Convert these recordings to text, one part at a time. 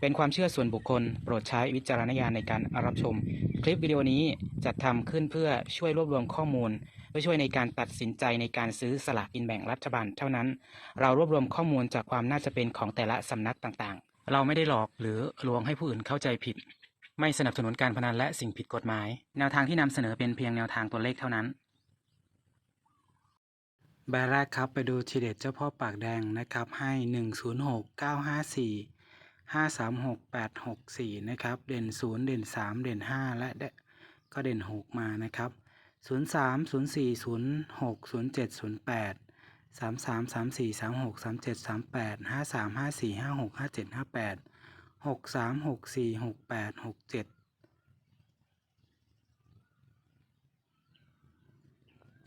เป็นความเชื่อส่วนบุคคล โปรดใช้วิจารณญาณในการรับชม คลิปวิดีโอนี้จัดทำขึ้นเพื่อช่วยรวบรวมข้อมูล เพื่อช่วยในการตัดสินใจในการซื้อสลากกินแบ่งรัฐบาลเท่านั้น เรารวบรวมข้อมูลจากความน่าจะเป็นของแต่ละสำนักต่างๆ เราไม่ได้หลอกหรือลวงให้ผู้อื่นเข้าใจผิด ไม่สนับสนุนการพนันและสิ่งผิดกฎหมาย แนวทางที่นำเสนอเป็นเพียงแนวทางตัวเลขเท่านั้นใบแรกครับไปดูทีเด็ดเจ้าพ่อปากแดงนะครับให้หนึ่ งศูนย์หกเก้าสามหกแปดหกสี่นะครับ เด่นศูนย์เด่นสามเด่นห้าและเดก็เด่นหกมานะครับศูนย์สามศูนย์สี่ศูนย์หกศูนย์เจ็ดศูนย์แปดสามสามสามสี่สามหกสามเจ็ดสามแปดห้าสามห้าสี่ห้าหกห้าเจ็ดห้าแปดหกสามหกสี่หกแปดหกเจ็ด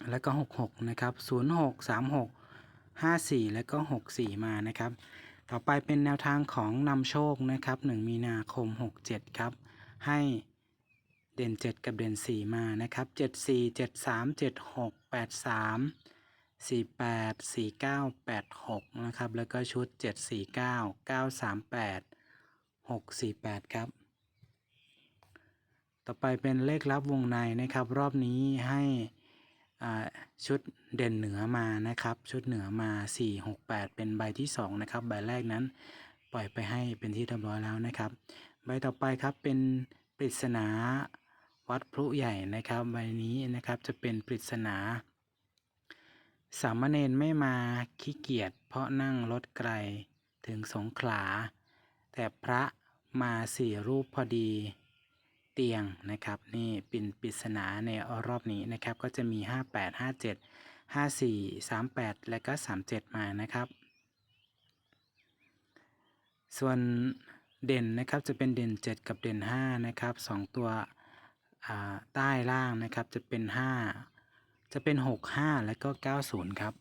แล้วก็ 66 นะครับ 06 36 54 แล้วก็ 64 มานะครับ ต่อไปเป็นแนวทางของนำโชคนะครับ 1 มีนาคม 67 ครับ ให้เด่น 7 กับเด่น 4 มานะครับ 74 73 76 83 48 49 86 นะครับ แล้วก็ชุด 749 938 648 ครับ ต่อไปเป็นเลขลับวงในนะครับ รอบนี้ให้ ชุดเด่นเหนือมานะครับ ชุดเหนือมา 4 6 8 เป็นใบที่ 2 นะครับ ใบแรกนั้น ปล่อยไปให้เป็นที่เรียบร้อยแล้วนะครับ ใบต่อไปครับเป็นปริศนาวัดพลุใหญ่นะครับ ใบนี้นะครับจะเป็นปริศนา สามเณรไม่มาขี้เกียจเพราะนั่งรถไกลถึงสงขลา แต่พระมาสี่รูปพอดี เตียงนะครับนี่เป็นปริศนาในรอบนี้นะครับก็จะมี 58 57 54 38 และก็ 37 มานะครับ ส่วนเด่นนะครับจะเป็นเด่น 7 กับเด่น 5 นะครับ 2 ตัวใต้ล่างนะครับจะเป็น 5 จะเป็น 6 5 และก็ 90 ครับ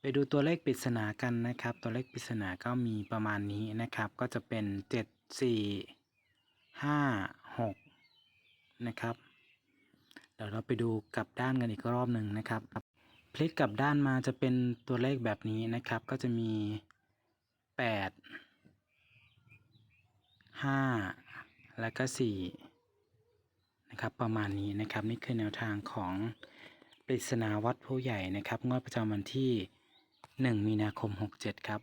ไปดูตัวเลขปริศนากันนะครับ ตัวเลขปริศนาก็มีประมาณนี้นะครับ ก็จะเป็น7 4 5 6นะครับเดี๋ยวเราไปดูกลับด้านกันอีกรอบหนึ่งนะครับพลิกกลับด้านมาจะเป็นตัวเลขแบบนี้นะครับ ก็จะมี8 5แล้วก็4นะครับประมาณนี้นะครับนี่คือแนวทางของปริศนาวัดผู้ใหญ่นะครับงวดประจำวันที่ 1 มีนาคม 67 ครับ